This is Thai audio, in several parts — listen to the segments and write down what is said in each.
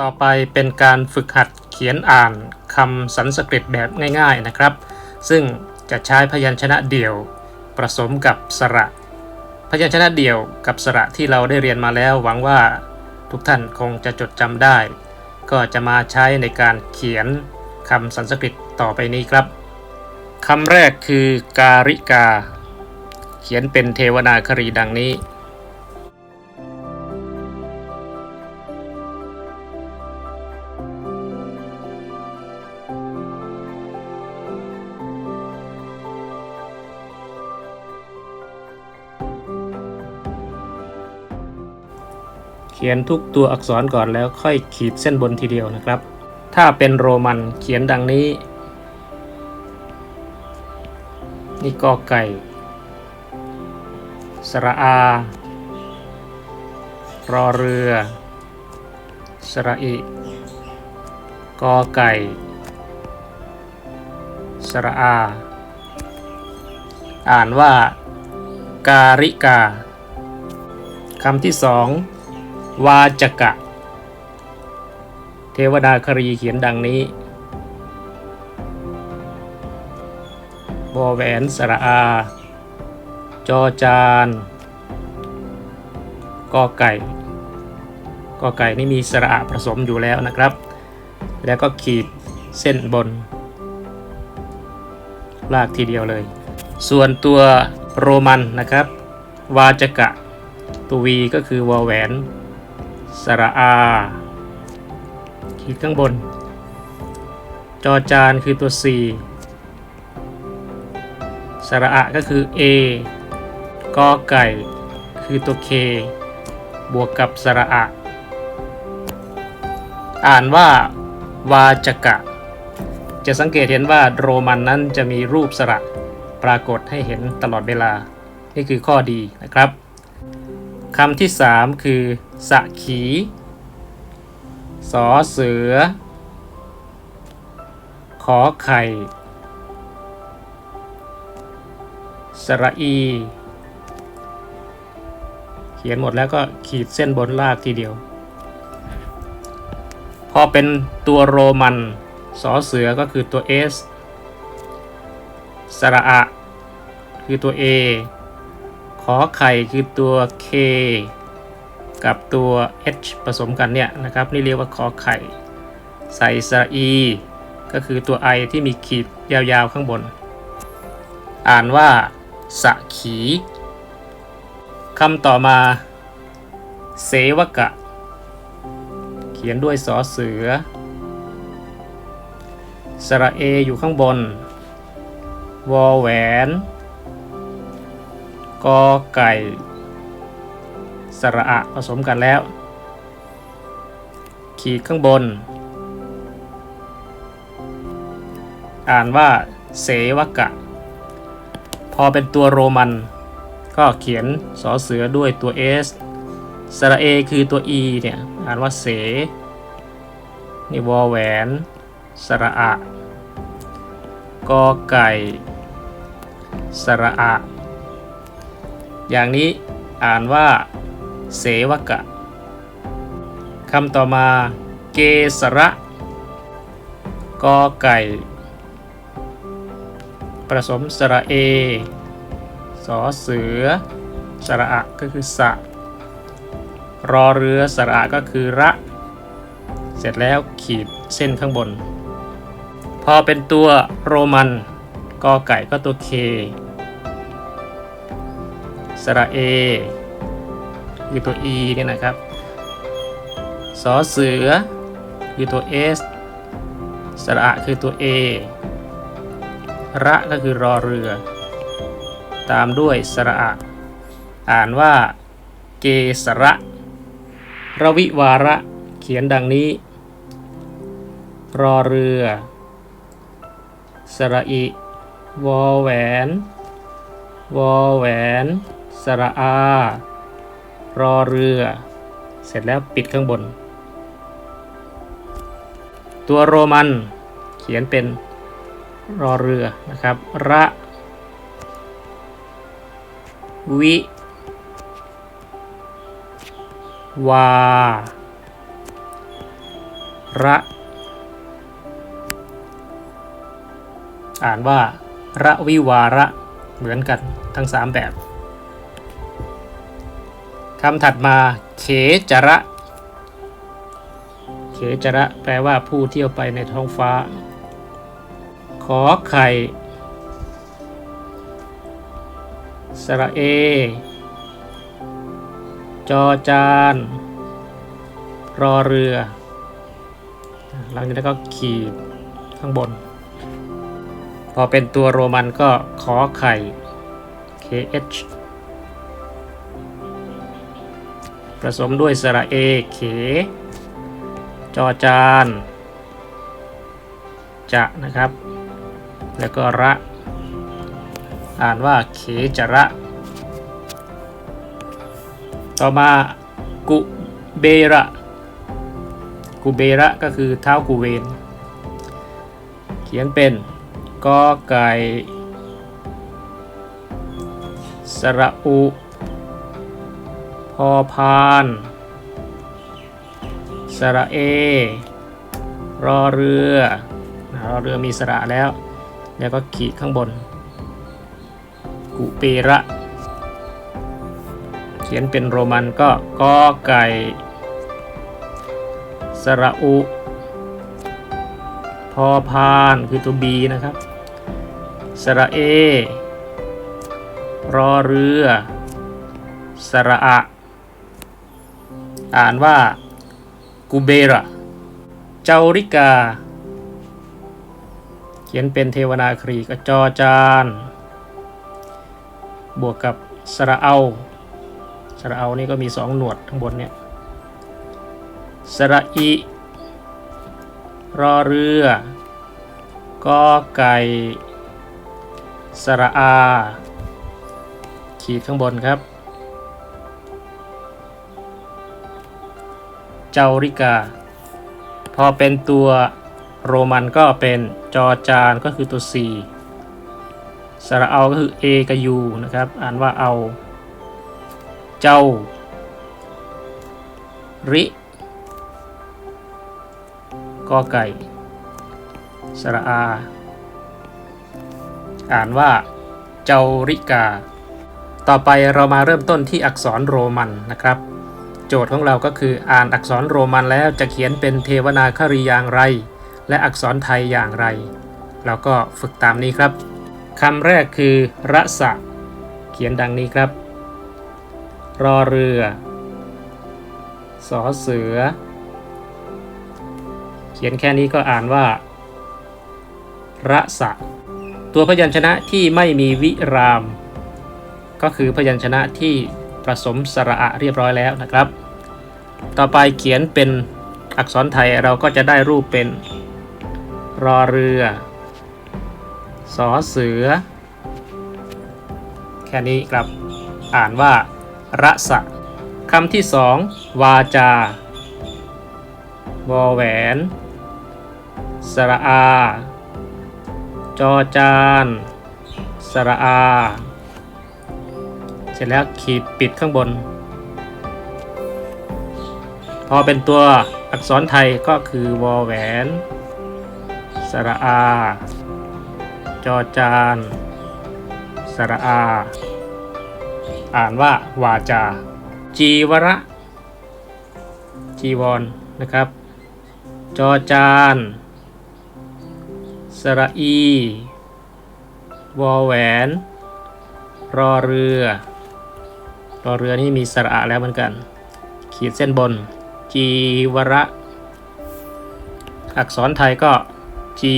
ต่อไปเป็นการฝึกหัดเขียนอ่านคำสันสกฤตแบบง่ายๆนะครับ ซึ่งจะใช้พยัญชนะเดี่ยวผสมกับสระ พยัญชนะเดี่ยวกับสระที่เราได้เรียนมาแล้วหวังว่าทุกท่านคงจะจดจำได้ ก็จะมาใช้ในการเขียนคำสันสกฤตต่อไปนี้ครับคำแรกคือการิกา เขียนเป็นเทวนาครีดังนี้ ขียนทุกตัวอักษรก่อนแล้วค่อยขีดเส้นบนทีเดียวนะครับ ถ้าเป็นโรมันเขียนดังนี้ นี่กอไก่ สระอา รอเรือ สระอิ กอไก่ สระอา อ่านว่า การิกาคำที่สอง วาจกะ เทวดาครีเขียนดังนี้วอแหวนสระอา จอจานกอไก่กอไก่นี่มีสระอาผสมอยู่แล้วนะครับ แล้วก็ขีดเส้นบน ลากทีเดียวเลย ส่วนตัวโรมันนะครับ วาจกะ ตัววีก็คือวอแหวน สระอา ขีดข้างบน จอจานคือตัว C สระอะก็คือ A กอไก่ คือตัว K บวกกับสระอะ อ่านว่าวาจกะ จะสังเกตเห็นว่าโรมันนั้นจะมีรูปสระปรากฏให้เห็นตลอดเวลา นี่คือข้อดีนะครับคำที่ 3 คือ สะขี สอเสือ ขอไข่ สระอี เขียนหมดแล้วก็ขีดเส้นบนลากทีเดียว พอเป็นตัวโรมันสอเสือก็คือตัว S สระอะ คือตัว A ขอไข่คือตัว K กับตัว H ผสมกันเนี่ยนะครับนี่เรียกว่าขอไข่ ใส่สระ E ก็คือตัว I ที่มีขีดยาวๆข้างบน อ่านว่าสะขีคำต่อมาเสวกะ เขียนด้วยสอเสือ สระเออยู่ข้างบน วอแหวนกอไก่ ระอะผสมกันแล้ว ขีดข้างบน อ่านว่าเสวกะ พอเป็นตัวโรมัน ก็เขียนสอเสือด้วยตัว S สระเอคือตัว E เนี่ย อ่านว่าเส นี่วอแหวน สระอะกอไก่ สระอะ อย่างนี้อ่านว่า เสวกะคำต่อมาเกสระกอไก่ ผสมสระเอ สอเสือ สระอะก็คือสะ รอเรือสระอะก็คือระ เสร็จแล้วขีดเส้นข้างบน พอเป็นตัวโรมันกอไก่ก็ตัว K สระเอ คือตัว E เนี่ยนะครับสอเสือคือตัว S สระอะคือตัว A ระก็คือรอเรือ ตามด้วยสระอะอ่านว่า เกสระระวิวาระเขียนดังนี้ รอเรือ สระอิวอแหวน วอแหวน สระอา รอเรือ เสร็จแล้วปิดข้างบน ตัวโรมันเขียนเป็นรอเรือนะครับ ระวิวาระอ่านว่าระวิวาระเหมือนกันทั้ง 3 แบบ คำถัดมาเขจระเขจระแปลว่าผู้เที่ยวไปในท้องฟ้า ขอไข่ สระเอ จอจานรอเรือ หลังจากนั้นก็ขีดข้างบน พอเป็นตัวโรมันก็ขอไข่ KH ผสมด้วยสระเอเข จอจาน จะนะครับ แล้วก็ระ อ่านว่าเขจระ ต่อมากุเบระ กุเบระก็คือเท้ากุเวน เขียนเป็นกอไก่สระอุ พอพาน สระเอ รอเรือ รอเรือมีสระแล้ว แล้วก็ขีดข้างบน กุเประ เขียนเป็นโรมันก็กอไก่ สระอุ พอพานคือตัวบีนะครับ สระเอ รอเรือ สระอะ อ่านว่ากุเบระเจาริกา เขียนเป็นเทวนาครีกจอจาน บวกกับสระเอาสระเอานี่ก็มีสองหนวดข้างบนเนี่ยสระอีรอเรือกอไก่สระอา ขีดข้างบนครับ จาริกา พอเป็นตัวโรมันก็เป็นจอจานก็คือตัว C สระเอาก็คือ A กับ U นะครับ อ่านว่าเอา เจ้า ริ กอไก่ สระอา อ่านว่า เจ้าริกา ต่อไปเรามาเริ่มต้นที่อักษรโรมันนะครับ โจทย์ของเราก็คืออ่านอักษรโรมันแล้วจะเขียนเป็นเทวนาครีอย่างไร และอักษรไทยอย่างไร เราก็ฝึกตามนี้ครับคำแรกคือระสะ เขียนดังนี้ครับ รอเรือ สอเสือ เขียนแค่นี้ก็อ่านว่าระสะ ตัวพยัญชนะที่ไม่มีวิราม ก็คือพยัญชนะที่ ผสมสระอะเรียบร้อยแล้วนะครับ ต่อไปเขียนเป็นอักษรไทยเราก็จะได้รูปเป็นรอเรือ สอเสือ แค่นี้ครับอ่านว่าระสะคำที่สองวาจาวอแหวน สระอา จอจาน สระอา เสร็จแล้วขีดปิดข้างบน พอเป็นตัวอักษรไทยก็คือวอแหวน สระอา จอจาน สระอา อ่านว่าวาจา จีวระ จีวรนะครับ จอจาน สระอี วอแหวน รอเรือ รอเรือนี่มีสระแล้วเหมือนกัน ขีดเส้นบน จีวระ อักษรไทยก็ จี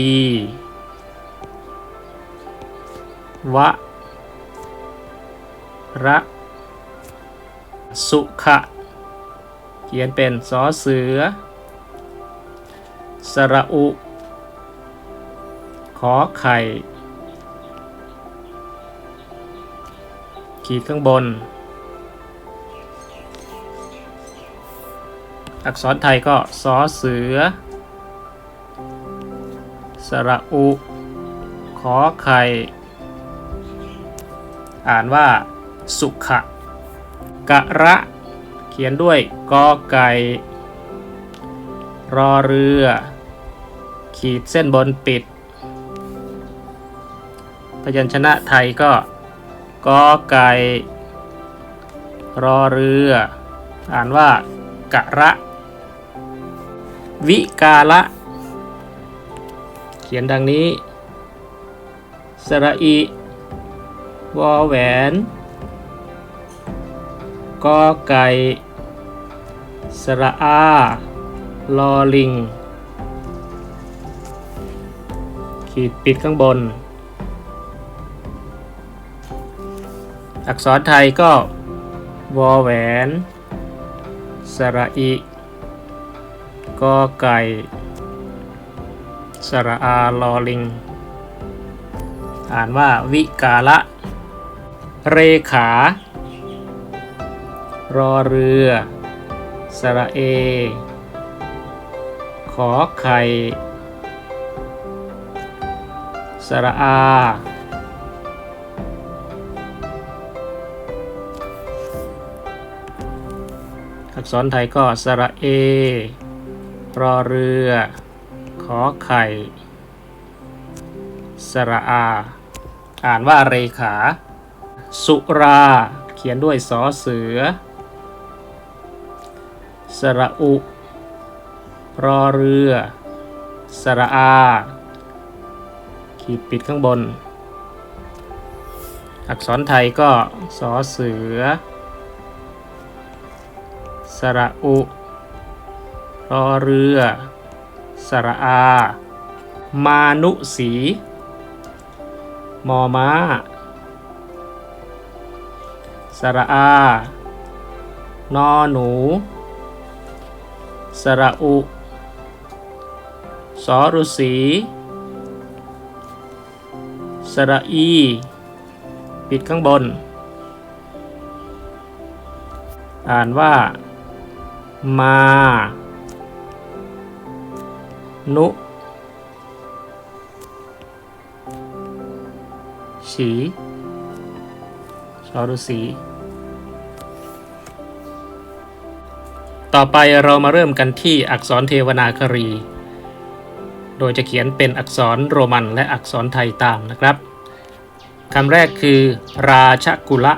วะระสุขะ เขียนเป็นสอเสือ สระอุ ขอไข่ ขีดข้างบน อักษรไทยก็สอเสือ สระอุ ขอไข่ อ่านว่าสุขะกะระ เขียนด้วยกอไก่ รอเรือ ขีดเส้นบนปิด พยัญชนะไทยก็กอไก่ รอเรือ อ่านว่ากะระ วิกาละ เขียนดังนี้สระอีวอแหวนกอไก่สระอา ลอลิง ขีดปิดข้างบน อักษรไทยก็วอแหวน สระอี กอไก่ สระอาลอลิง อ่านว่าวิกาละ เรขา รอเรือ สระเอ ขอไข่ สระอา อักษรไทยก็สระเอ รอเรือ ขอไข่ สระอา อ่านว่าเรขา สุรา เขียนด้วยสอเสือ สระอุ รอเรือ สระอา ขีดปิดข้างบน อักษรไทยก็สอเสือ สระอุ รอเรือ สระอา มานุสี มอม้า สระอา นอหนู สระอุ สอรุสี สระอี ปิดข้างบน อ่านว่า มา นุฉีชอรุสี ต่อไปเรามาเริ่มกันที่อักษรเทวนาครี โดยจะเขียนเป็นอักษรโรมันและอักษรไทยตามนะครับคำแรกคือ ราชกุละ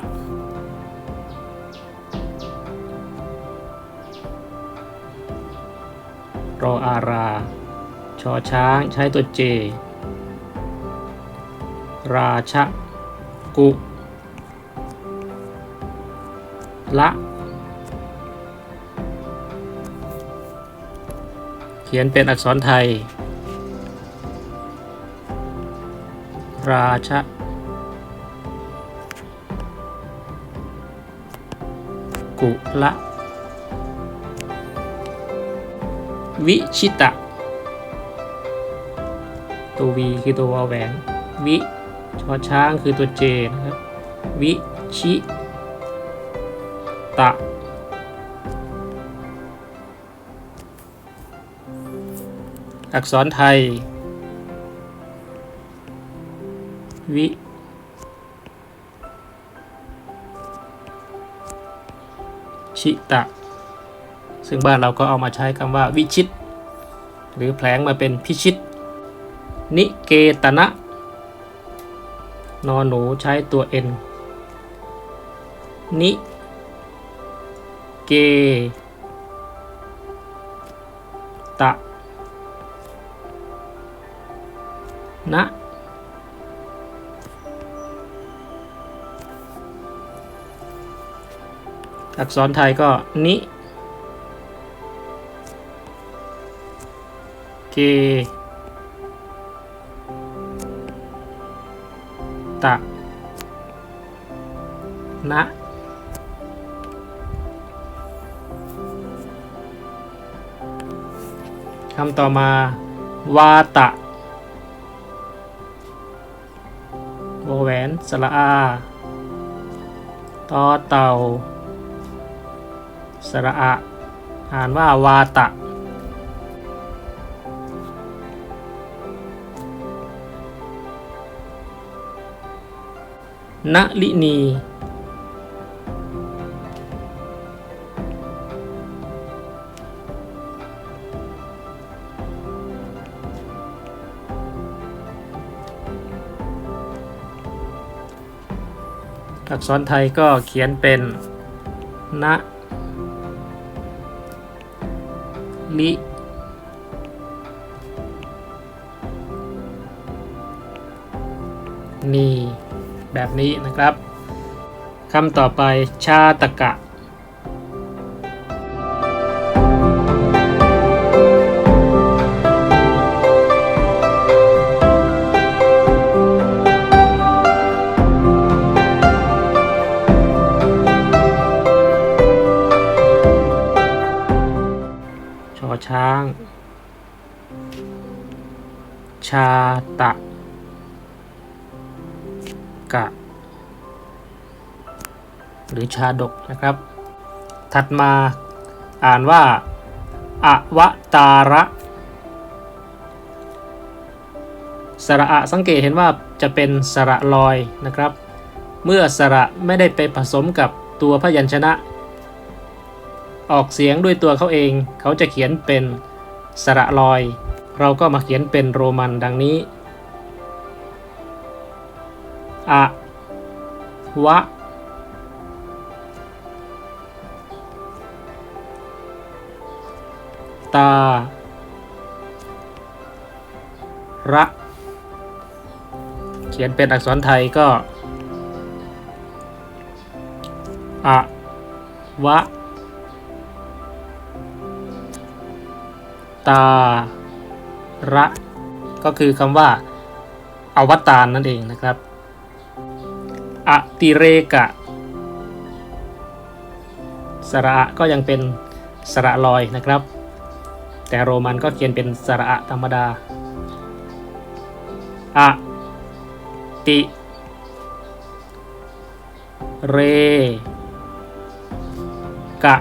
อช้างใช้ตัวเจ ราชกุละเขียนเป็นอักษรไทย ราชกุละ วิชิตะ ตัววีคือตัววอแหวน วิชอช้างคือตัวเจนะครับ วิชิ ตะ อักษรไทย วิชิตะ ซึ่งบ้านเราก็เอามาใช้คำว่าวิชิต หรือแผลงมาเป็นพิชิต นิเกตนะ นอนหนูใช้ตัวเอ็นนิเกตะนะอักษรไทยก็นิเก ตะนะคำต่อมา วาตะโอแหวนสระอาตอเต่าสระอะอ่านว่าวาตะ ณลินี อักษรไทยก็เขียนเป็นณลินี แบบนี้นะครับคำต่อไปชาตกะ หรือชาดกนะครับ ถัดมาอ่านว่าอวตาระสระอะสังเกตเห็นว่าจะเป็นสระลอยนะครับ เมื่อสระไม่ได้ไปผสมกับตัวพยัญชนะ ออกเสียงด้วยตัวเขาเอง เขาจะเขียนเป็นสระลอย เราก็มาเขียนเป็นโรมันดังนี้อะวะ ตา ระ เขียนเป็นอักษรไทยก็ อะ วะ ตา ระ ก็คือคำว่าอวตารนั่นเองนะครับ อติเรกะ สระอะก็ยังเป็นสระลอยนะครับ แต่โรมันก็เขียนเป็นสระอะธรรมดาอะติ เร กะ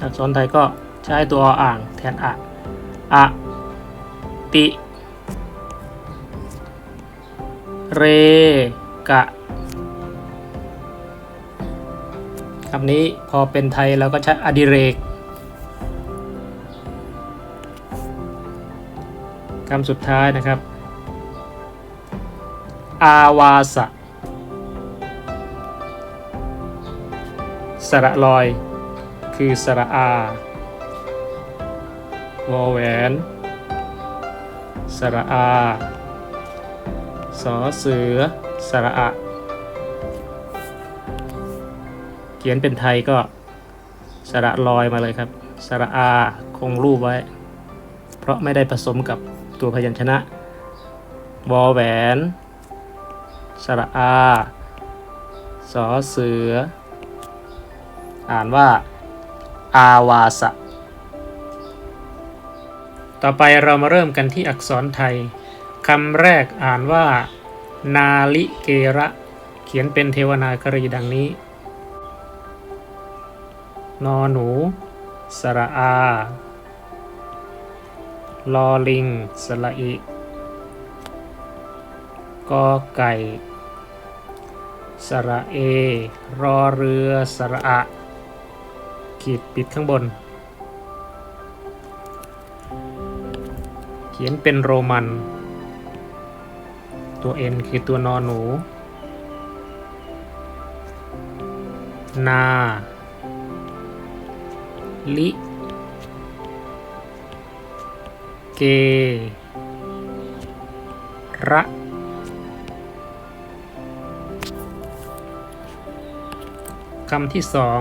อักษรไทยก็ใช้ตัวออ่างแทนอะอะติ เร กะ คำนี้พอเป็นไทยเราก็ใช้อดิเรกคำสุดท้ายนะครับ อาวาสะสระลอย คือสระอาวอแหวน สระอาสอเสือ สระอะ ขียนเป็นไทยก็สระลอยมาเลยครับ สระอาคงรูปไว้ เพราะไม่ได้ผสมกับตัวพยัญชนะ วอแหวน สระอาสอเสือ อ่านว่า อาวาสะ ต่อไปเรามาเริ่มกันที่อักษรไทยคำแรกอ่านว่า นาลิเกระ เขียนเป็นเทวนาครีดังนี้ นอหนู สระอา ลอลิง สระอิ กอไก่ สระเอ รอเรือ สระอะ ขีดปิดข้างบน เขียนเป็นโรมัน ตัว N คือตัวนอนหนู นา ลิ เก ระ คำที่สอง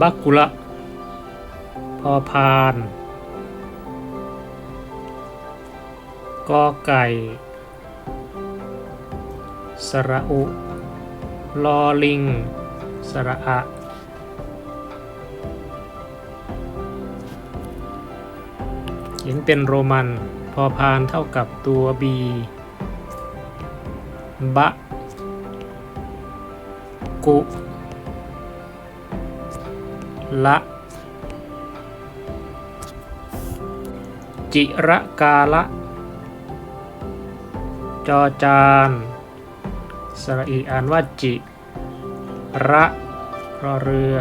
บักุละ พอพาน กอไก่ สระอุ ลอลิง สระอะ เขียนเป็นโรมัน พอพานเท่ากับตัวบีบะกุละจิระกาละ จอจานสระอีอ่านว่าจิ ระรอเรือ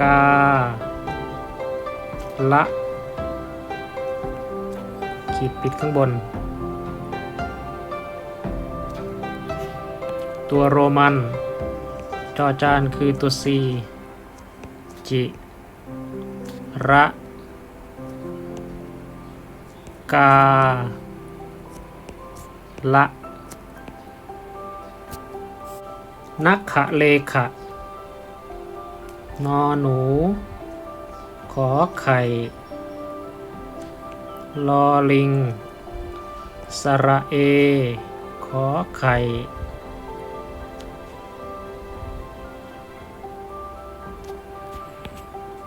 กา ละ ขีดปิดข้างบน ตัวโรมัน จอจานคือตัว C จิระกาละนักขะเลขะ นอหนู ขอไข่ ลอลิง สระเอ ขอไข่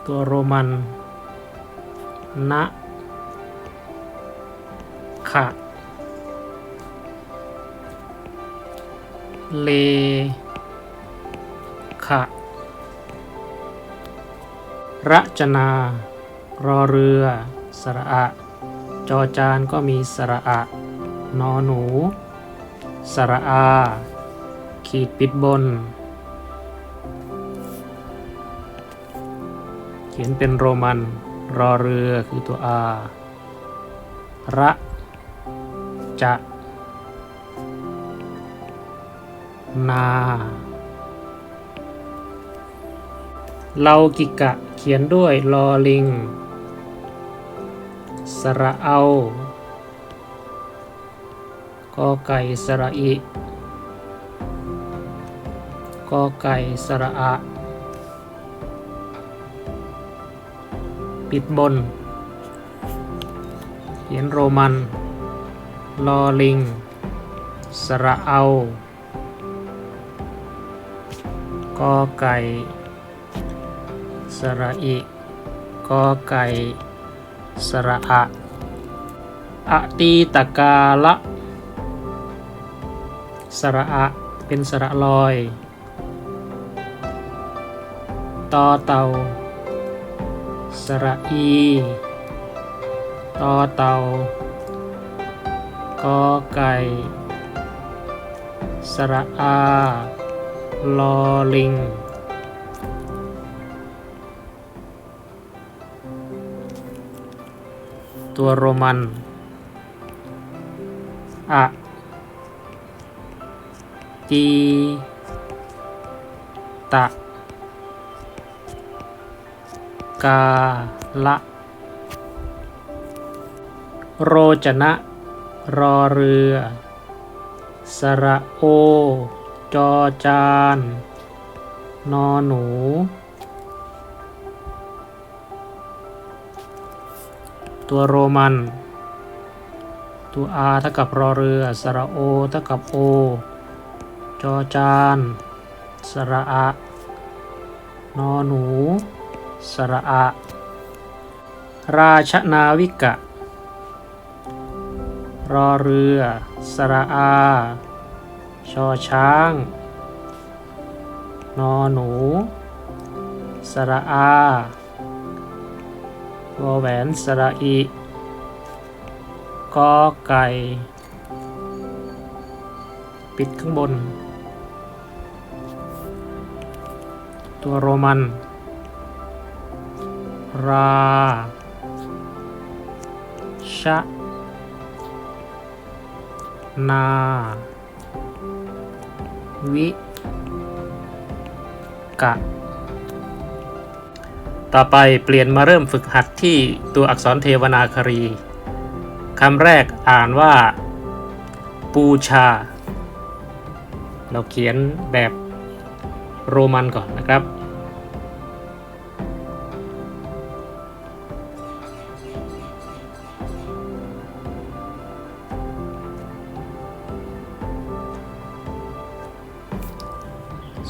ตัวโรมัน นะขะเลขะระจนา รอเรือ สระอะ จอจานก็มีสระอะ นอหนู สระอา ขีดปิดบน เขียนเป็นโรมัน รอเรือคือตัว R ระจะนา เลากิกะเขียนด้วยลอลิง สระเอากอไก่สระอิกอไก่สระอะ ปิดบน เขียนโรมันลอลิง สระเอากอไก่ สระอิกอไก่ สระอะอะตีตะกาละสระอะเป็นสระลอยตอเตาสระอีตอเตากอไก่ สระอา ลอลิง ตัวโรมันอะจีตะกาละโรจนะ รอเรือ สระโอ จอจาน นอหนู ตัวโรมัน ตัว R เท่ากับรอเรือ สระโอเท่ากับโอจอจาน สระอะ นอหนู สระอะ ราชนาวิกะ รอเรือ สระอา ชอช้าง นอหนู สระอา วอแหวนสระอีกอไก่ ปิดข้างบน ตัวโรมัน ราชะนา วิกะ ต่อไปเปลี่ยนมาเริ่มฝึกหัดที่ตัวอักษรเทวนาครีคำแรกอ่านว่า ปูชา เราเขียนแบบโรมันก่อนนะครับ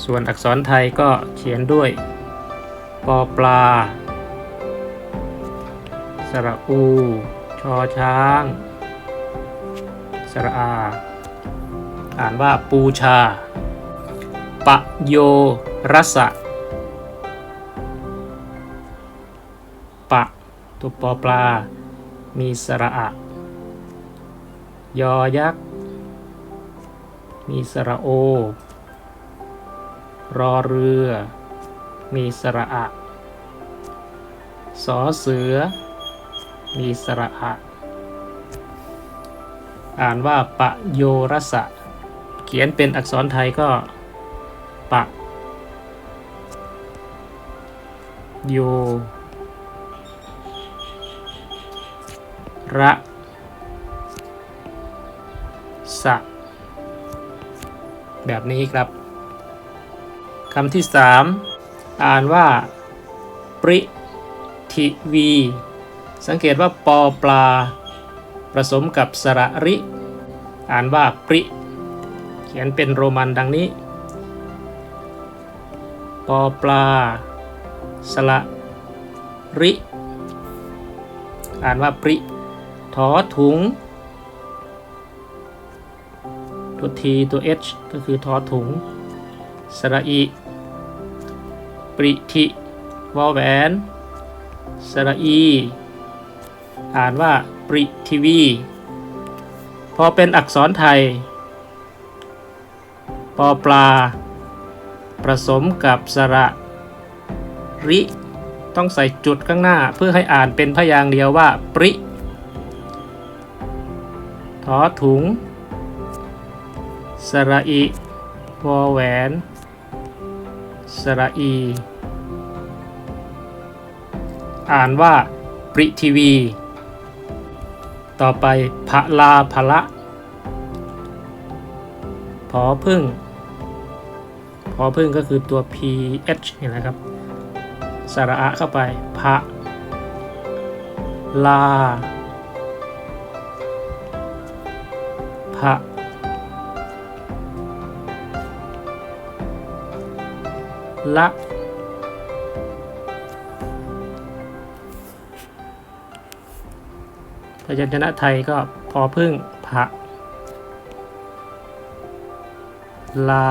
ส่วนอักษรไทยก็เขียนด้วย อปลา สระอู ชอช้าง สระอา อ่านว่าปูชา ปะโยรสะ ปะตัวปอปลา มีสระอะ ยอยักษ์ มีสระโอ รอเรือ มีสระอะ สอเสือ มีสระอะอ่านว่าปะโยรสะ เขียนเป็นอักษรไทยก็ ปะ โย ระ สะ แบบนี้ครับ คำที่สามอ่านว่า ปริ ทิวี สังเกตว่าปอปลา ผสมกับสระริ อ่านว่าปริ เขียนเป็นโรมันดังนี้ ปอปลา สระริ อ่านว่าปริถอถุงตัวทีตัว h ก็คือทอถุง สระอี ปริทิวอแหวน สระอี อ่านว่าปริทิวี พอเป็นอักษรไทย ปอปลา ผสมกับสระ ริ ต้องใส่จุดข้างหน้าเพื่อให้อ่านเป็นพยางเดียวว่า ปริทอถุง สระอีวอแหวน สระอี อ่านว่าปริทีวี ต่อไปพระลาพละพอพึ่งพอพึ่งก็คือตัว ph นี่แหละครับ สระอะเข้าไปพระลาพระละ ยัญชนะไทยก็พอพึ่งพระลา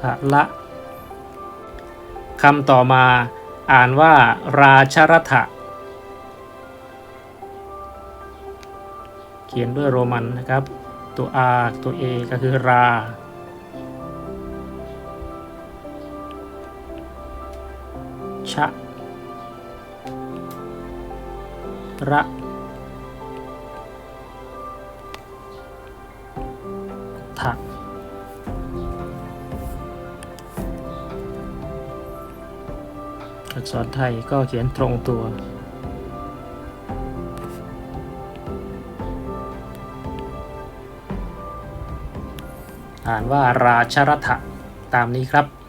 พะละคำต่อมาอ่านว่าราชรัฐะเขียนด้วยโรมันนะครับ ตัว R ตัว A ก็คือรา ชะระทะอักษรไทยก็เขียนตรงตัวอ่านว่าราชรัฐะตามนี้ครับ